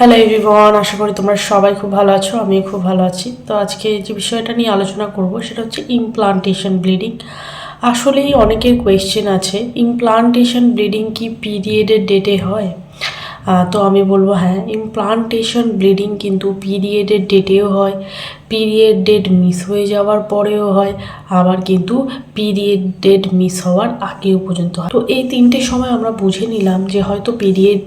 Hello everyone আশা করি তোমরা সবাই খুব ভালো আছো, আমিও খুব ভালো আছি। তো আজকে যে বিষয়টা নিয়ে আলোচনা করব সেটা হচ্ছে ইমপ্লান্টেশন ব্লিডিং আসলেই অনেকের কোয়েশ্চেন আছে ইমপ্লান্টেশন ব্লিডিং কি পিরিয়ডের ডেটে হয়? তো আমি বলব হ্যাঁ ইমপ্লান্টেশন ব্লিডিং কিন্তু পিরিয়ডের ডেটেও হয়। পিরিয়ড ডেট মিস হয়ে যাওয়ার পরেও হয়, আবার কিন্তু পিরিয়ড ডেট মিস হওয়ার আগেও পর্যন্ত হয়। তো এই তিনটে সময় আমরা বুঝে নিলাম যে হয়তো পিরিয়ড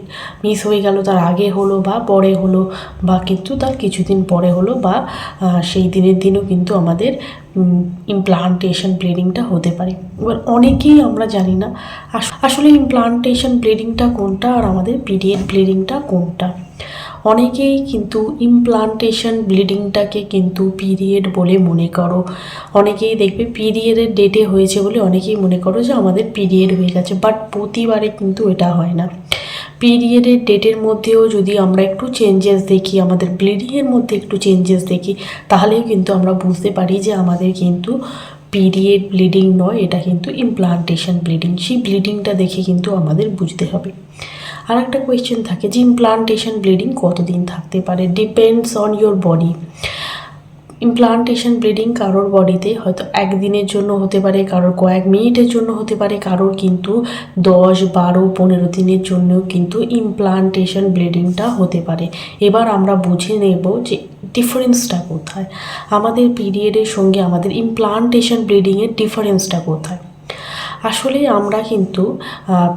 মিস হয়ে গেল, তার আগে হলো বা পরে হলো, বা কিন্তু তার কিছুদিন পরে হলো বা সেই দিনের দিনও কিন্তু আমাদের ইমপ্লান্টেশন ব্লিডিংটা হতে পারে। এবার অনেকেই আমরা জানি না, আস- আসলে ইমপ্লান্টেশন ব্লিডিংটা কোনটা আর আমাদের পিরিয়ড ব্লিডিংটা কোনটা। অনেকেই কিন্তু ইমপ্লান্টেশন ব্লিডিংটাকে কিন্তু পিরিয়ড বলে মনে করো। অনেকেই দেখবে পিরিয়ডের ডেটে হয়েছে বলে অনেকেই মনে করো যে আমাদের পিরিয়ড হয়ে গেছে বাট প্রতিবারে কিন্তু এটা হয় না। পিরিয়ডের ডেটের মধ্যেও যদি আমরা একটু চেঞ্জেস দেখি, আমাদের ব্লিডিংয়ের মধ্যে একটু চেঞ্জেস দেখি তাহলেও কিন্তু আমরা বুঝতে পারি যে আমাদের কিন্তু পিরিয়ড ব্লিডিং নয়, এটা কিন্তু ইমপ্লান্টেশন ব্লিডিং সেই ব্লিডিংটা দেখে কিন্তু আমাদের বুঝতে হবে। আর একটা কোয়েশ্চেন থাকে, যে ইমপ্লান্টেশন ব্লিডিং কতদিন থাকতে পারে? Depends on your body implantation bleeding কারোর বডিতে হয়তো একদিনের জন্য হতে পারে, কারোর কয়েক মিনিটের জন্য হতে পারে, কারোর কিন্তু দশ, বারো, পনেরো দিনের জন্যও কিন্তু ইমপ্লান্টেশন ব্লিডিংটা হতে পারে। এবার আমরা বুঝে নেব যে ডিফারেন্সটা কোথায়। আমাদের পিরিয়ডের সঙ্গে আমাদের ইমপ্লান্টেশন ব্লিডিংয়ের ডিফারেন্সটা কোথায়। আসলে আমরা কিন্তু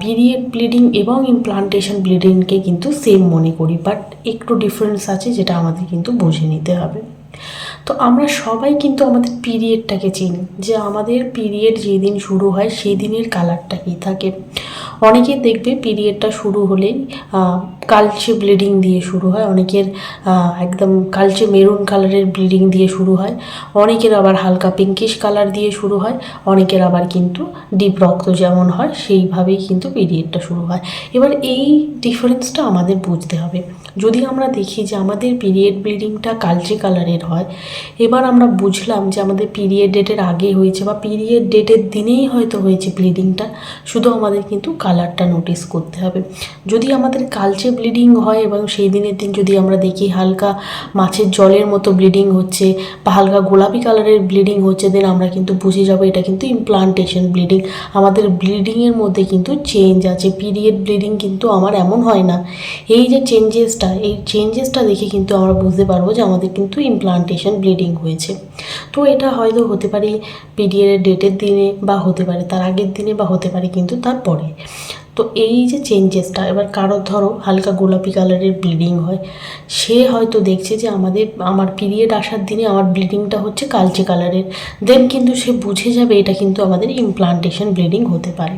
পিরিয়ড ব্লিডিং এবং ইমপ্লান্টেশন ব্লিডিংকে কিন্তু সেম মনে করি বাট একটু ডিফারেন্স আছে যেটা আমাদের কিন্তু বুঝে নিতে হবে। তো আমরা সবাই কিন্তু আমাদের পিরিয়ডটাকে চিনি, যে আমাদের পিরিয়ড যেদিন শুরু হয় সেই দিনের কালারটা কী থাকে। অনেকে দেখবে পিরিয়ডটা শুরু হলেই কালচে ব্লিডিং দিয়ে শুরু হয়, অনেকের একদম কালচে মেরুন কালারের ব্লিডিং দিয়ে শুরু হয়, অনেকের আবার হালকা পিঙ্কিশ কালার দিয়ে শুরু হয়, অনেকের আবার কিন্তু ডিপ রক্ত যেমন হয়, সেইভাবেই কিন্তু পিরিয়ডটা শুরু হয়। এবার এই ডিফারেন্সটা আমাদের বুঝতে হবে। যদি আমরা দেখি যে আমাদের পিরিয়ড ব্লিডিংটা কালচে কালারের হয়, এবার আমরা বুঝলাম যে আমাদের পিরিয়ড ডেটের আগে হয়েছে বা পিরিয়ড ডেটের দিনেই হয়তো হয়েছে ব্লিডিংটা শুধু আমাদের কিন্তু কালারটা নোটিস করতে হবে। যদি আমাদের কালচে ব্লিডিং হয় এবং সেই দিনের দিন যদি আমরা দেখি হালকা মাছের জলের মতো ব্লিডিং হচ্ছে বা হালকা গোলাপি কালারের ব্লিডিং হচ্ছে দেন আমরা কিন্তু বুঝে যাব এটা কিন্তু ইমপ্লান্টেশন ব্লিডিং আমাদের ব্লিডিংয়ের মধ্যে কিন্তু চেঞ্জ আছে পিরিয়ড ব্লিডিং কিন্তু আমার এমন হয় না। এই যে চেঞ্জেসটা এই চেঞ্জেসটা দেখে কিন্তু আমরা বুঝতে পারব যে আমাদের কিন্তু ইমপ্লান্টেশন ব্লিডিং হয়েছে। তো এটা হয়তো হতে পারে পিরিয়ডের ডেটের দিনে বা হতে পারে তার আগের দিনে বা হতে পারে কিন্তু তারপরে। তো এই যে চেঞ্জেসটা এবার কারোর ধরো হালকা গোলাপি কালারের ব্লিডিং হয়, সে হয়তো দেখছে যে আমাদের, আমার পিরিয়ড আসার দিনে আমার ব্লিডিংটা হচ্ছে কালচে কালারের দেন কিন্তু সে বুঝে যাবে এটা কিন্তু আমাদের ইমপ্লান্টেশন ব্লিডিং হতে পারে।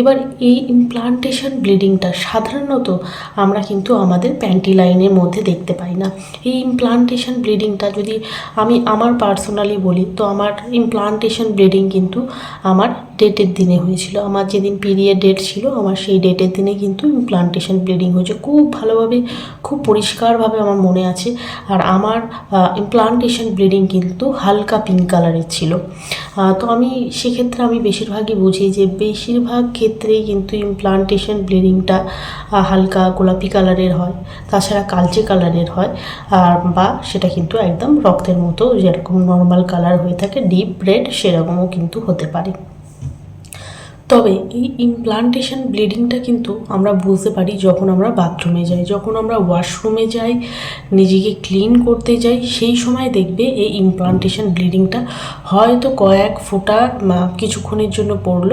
এবার এই ইমপ্লান্টেশন ব্লিডিংটা সাধারণত আমরা কিন্তু আমাদের প্যান্টি লাইনের মধ্যে দেখতে পাই না। এই ইমপ্লান্টেশন ব্লিডিংটা যদি আমি আমার পার্সোনালি বলি, তো আমার ইমপ্লান্টেশন ব্লিডিং কিন্তু আমার ডেটের দিনে হয়েছিল। আমার যেদিন পিরিয়ড ডেট ছিল, আমার সেই ডেটের দিনে কিন্তু ইমপ্লান্টেশন ব্লিডিং হয়েছে। খুব ভালোভাবে, খুব পরিষ্কারভাবে আমার মনে আছে। আর আমার ইমপ্লান্টেশন ব্লিডিং কিন্তু হালকা পিঙ্ক কালারের ছিল। তো আমি সেক্ষেত্রে আমি বেশিরভাগই বুঝি যে বেশিরভাগ ক্ষেত্রেই কিন্তু ইমপ্লান্টেশন ব্লিডিংটা হালকা গোলাপি কালারের হয়, তাছাড়া কালচে কালারের হয়, আর বা সেটা কিন্তু একদম রক্তের মতো যেরকম নর্মাল কালার হয়ে থাকে ডিপ রেড সেরকমও কিন্তু হতে পারে। তবে এই ইমপ্লান্টেশন ব্লিডিংটা কিন্তু আমরা বুঝতে পারি যখন আমরা বাথরুমে যাই। যখন আমরা ওয়াশরুমে যাই, নিজেকে ক্লিন করতে যাই, সেই সময় দেখবে এই ইমপ্লান্টেশন ব্লিডিংটা হয়তো কয়েক ফোঁটা কিছুক্ষণের জন্য পড়ল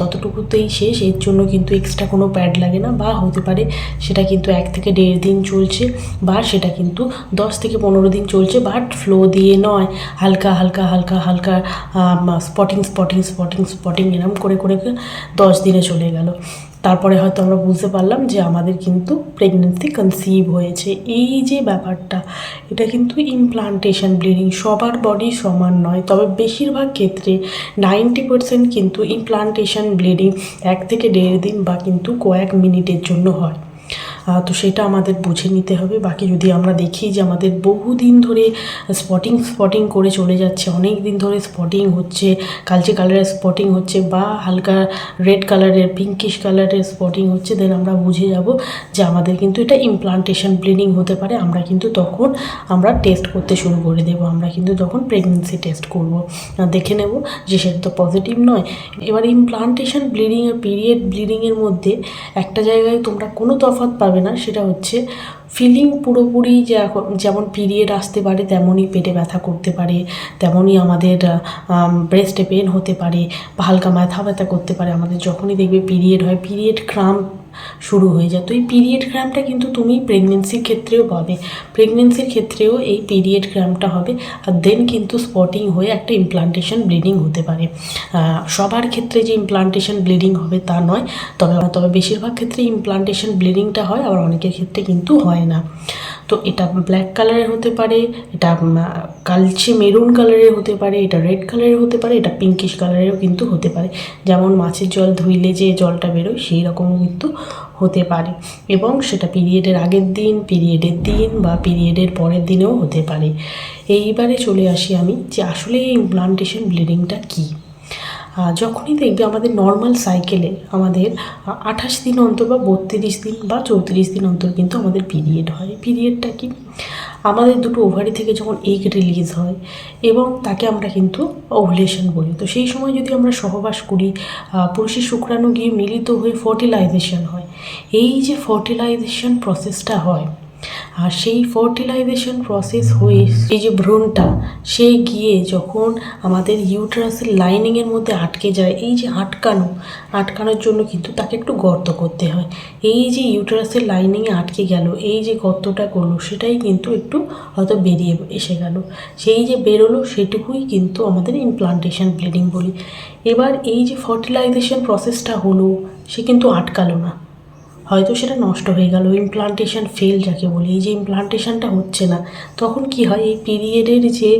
ততটুকুতেই শেষ। এর জন্য কিন্তু এক্সট্রা কোনো প্যাড লাগে না বা হতে পারে সেটা কিন্তু এক থেকে দেড় দিন চলছে বা সেটা কিন্তু দশ থেকে পনেরো দিন চলছে বাট ফ্লো দিয়ে নয়। হালকা হালকা হালকা হালকা স্পটিং স্পটিং স্পটিং স্পটিং এরম করে করে করে দশ দিনে চলে গেল। তারপরে হয়তো আমরা বুঝতে পারলাম যে আমাদের কিন্তু প্রেগনেন্সি কনসিভ হয়েছে। এই যে ব্যাপারটা, এটা কিন্তু ইমপ্লান্টেশন ব্লিডিং সবার বডি সমান নয়। তবে বেশিরভাগ ক্ষেত্রে নাইনটি পার্সেন্ট কিন্তু ইমপ্লান্টেশন ব্লিডিং এক থেকে দেড় দিন বা কিন্তু কয়েক মিনিটের জন্য হয়। তো সেটা আমাদের বুঝে নিতে হবে। বাকি যদি আমরা দেখি যে আমাদের বহুদিন ধরে স্পটিং স্পটিং করে চলে যাচ্ছে অনেক দিন ধরে স্পটিং হচ্ছে, কালচে কালারের স্পটিং হচ্ছে বা হালকা রেড কালারের পিঙ্কিশ কালারের স্পটিং হচ্ছে দেন আমরা বুঝে যাব যে আমাদের কিন্তু এটা ইমপ্লান্টেশন ব্লিডিং হতে পারে। আমরা কিন্তু তখন আমরা টেস্ট করতে শুরু করে দেবো। আমরা কিন্তু তখন প্রেগনেন্সি টেস্ট করব। দেখে নেব যে সেটা তো পজিটিভ নয়। এবার ইমপ্লান্টেশন ব্লিডিং আর পিরিয়ড ব্লিডিংয়ের মধ্যে একটা জায়গায় তোমরা কোনো তফাৎ পাবে না, সেটা হচ্ছে ফিলিং পুরোপুরি যে এখন যেমন পিরিয়ড আসতে পারে, তেমনই পেটে ব্যথা করতে পারে, তেমনই আমাদের ব্রেস্টে পেন হতে পারে হালকা মাথা ব্যথা করতে পারে, আমাদের যখনই দেখবে পিরিয়ড হয় পিরিয়ড ক্রাম্প শুরু হয়ে যায়। তো এই পিরিয়ড ক্র্যাম্পটা কিন্তু তুমি প্রেগনেন্সির ক্ষেত্রেও পাবে। প্রেগনেন্সির ক্ষেত্রেও এই পিরিয়ড ক্র্যাম্পটা হবে আর দেন কিন্তু স্পটিং হয়ে একটা ইমপ্লান্টেশন ব্লিডিং হতে পারে। সবার ক্ষেত্রে যে ইমপ্লান্টেশন ব্লিডিং হবে তা নয়, তবে তবে বেশিরভাগ ক্ষেত্রে ইমপ্লান্টেশন ব্লিডিংটা হয়, আবার অনেকের ক্ষেত্রে কিন্তু হয় না। তো এটা ব্ল্যাক কালারের হতে পারে, এটা কালচে মেরুন কালারের হতে পারে, এটা রেড কালারের হতে পারে, এটা পিঙ্কিশ কালারেরও কিন্তু হতে পারে। যেমন মাছের জল ধুইলে যে জলটা বেরোয় সেই রকমও কিন্তু হতে পারে। এবং সেটা পিরিয়ডের আগের দিন পিরিয়ডের দিন বা পিরিয়ডের পরের দিনেও হতে পারে। এইবারে চলে আসি আমি যে আসলে এই ইমপ্লান্টেশন ব্লিডিংটা কী? যখনই দেখবে আমাদের নর্মাল সাইকেলে আমাদের আঠাশ দিন অন্তর বা বত্রিশ দিন বা চৌত্রিশ দিন অন্তর কিন্তু আমাদের পিরিয়ড হয়। পিরিয়ডটা কি? আমাদের দুটো ওভারি থেকে যখন এগ রিলিজ হয় এবং তাকে আমরা কিন্তু ওভুলেশন বলি। তো সেই সময় যদি আমরা সহবাস করি পুরুষের শুক্রাণু গিয়ে মিলিত হয়ে ফার্টিলাইজেশন হয়। এই যে ফার্টিলাইজেশন প্রসেসটা হয় আর সেই ফার্টিলাইজেশন প্রসেস হয়ে এই যে ভ্রূণটা, সে গিয়ে যখন আমাদের ইউটারাসের লাইনিংয়ের মধ্যে আটকে যায়, এই যে আটকানো, আটকানোর জন্য কিন্তু তাকে একটু গর্ত করতে হয়। এই যে ইউটারাসের লাইনিংয়ে আটকে গেল, এই যে গর্তটা করল, সেটাই কিন্তু একটু হয়তো বেরিয়ে এসে গেল। সেই যে বেরোলো, সেটুকুই কিন্তু আমাদের ইমপ্লান্টেশন ব্লিডিং বলি। এবার এই যে ফার্টিলাইজেশন প্রসেসটা হলো, সে কিন্তু আটকালো না। হয়তো সেটা নষ্ট হয়ে গেল ইমপ্লান্টেশন ফেল যাকে বলি, এই যে ইমপ্লান্টেশনটা হচ্ছে না, তখন কি হয়? এই পিরিয়ডের যে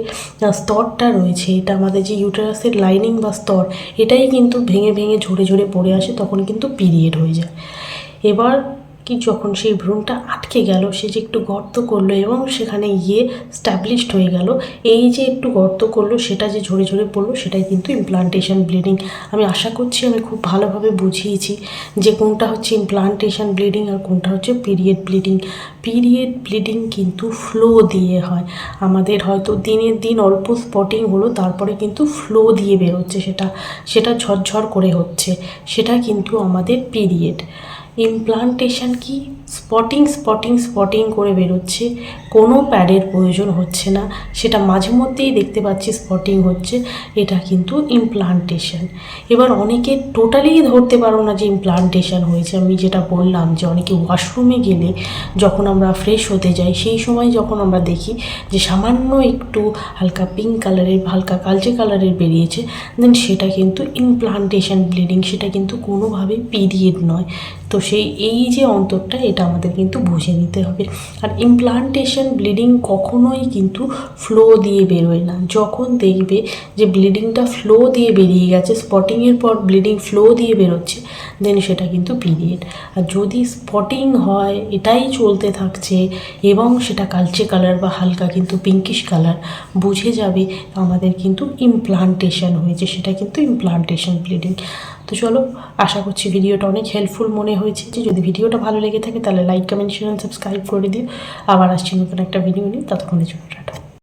স্তরটা রয়েছে, এটা আমাদের যে ইউটারাসের লাইনিং বা স্তর, এটাই কিন্তু ভেঙে ভেঙে ঝরে ঝরে পড়ে আসে, তখন কিন্তু পিরিয়ড হয়ে যায়। এবার কি যখন সেই ভ্রূণটা আটকে গেল, সে যে একটু গর্ত করল এবং সেখানে গিয়ে স্ট্যাবলিশড হয়ে গেল, এই যে একটু গর্ত করল, সেটা যে ঝরে ঝরে পড়ল, সেটাই কিন্তু ইমপ্লান্টেশন ব্লিডিং আমি আশা করছি, আমি খুব ভালোভাবে বুঝিয়েছি যে কোনটা হচ্ছে ইমপ্লান্টেশন ব্লিডিং আর কোনটা হচ্ছে পিরিয়ড ব্লিডিং পিরিয়ড ব্লিডিং কিন্তু ফ্লো দিয়ে হয়। আমাদের হয়তো দিনের দিন অল্প স্পটিং হলো, তারপরে কিন্তু ফ্লো দিয়ে বেরোচ্ছে সেটা সেটা ঝরঝর করে হচ্ছে। সেটা কিন্তু আমাদের পিরিয়ড ইমপ্লান্টেশন কি? স্পটিং স্পটিং স্পটিং করে বেরোচ্ছে। কোনো প্যাডের প্রয়োজন হচ্ছে না। সেটা মাঝে মধ্যেই দেখতে পাচ্ছি স্পটিং হচ্ছে। এটা কিন্তু ইমপ্লান্টেশন এবার অনেকে টোটালি ধরতে পারো না যে ইমপ্লান্টেশন হয়েছে। আমি যেটা বললাম যে অনেকে ওয়াশরুমে গেলে যখন আমরা ফ্রেশ হতে যাই, সেই সময় যখন আমরা দেখি যে সামান্য একটু হালকা পিঙ্ক কালারের হালকা কালচে কালারের বেরিয়েছে দেন সেটা কিন্তু ইমপ্লান্টেশন ব্লিডিং সেটা কিন্তু কোনোভাবে পিরিয়ড নয়। তো সেই, এই যে অন্তরটা, এটা আমাদের কিন্তু বুঝে নিতে হবে। আর ইমপ্লান্টেশন ব্লিডিং কখনোই কিন্তু ফ্লো দিয়ে বেরোয় না। যখন দেখবে যে ব্লিডিংটা ফ্লো দিয়ে বেরিয়ে গেছে স্পটিংয়ের পর ব্লিডিং ফ্লো দিয়ে বেরোচ্ছে দেন সেটা কিন্তু পিরিয়ড আর যদি স্পটিং হয়, এটাই চলতে থাকছে, এবং সেটা কালচে কালার বা হালকা কিন্তু পিঙ্কিশ কালার বুঝে যাবে আমাদের কিন্তু ইমপ্লান্টেশন হয়েছে, সেটা কিন্তু ইমপ্লান্টেশন ব্লিডিং তো চলো, আশা করছি ভিডিওটা অনেক হেল্পফুল মনে হয়েছে। যে যদি ভিডিওটা ভালো লেগে থাকে, তাহলে লাইক কমেন্ট শেয়ার সাবস্ক্রাইব করে দিও। আবার আসছি নতুন একটা ভিডিও নিয়ে। ততক্ষণের জন্য টাটা।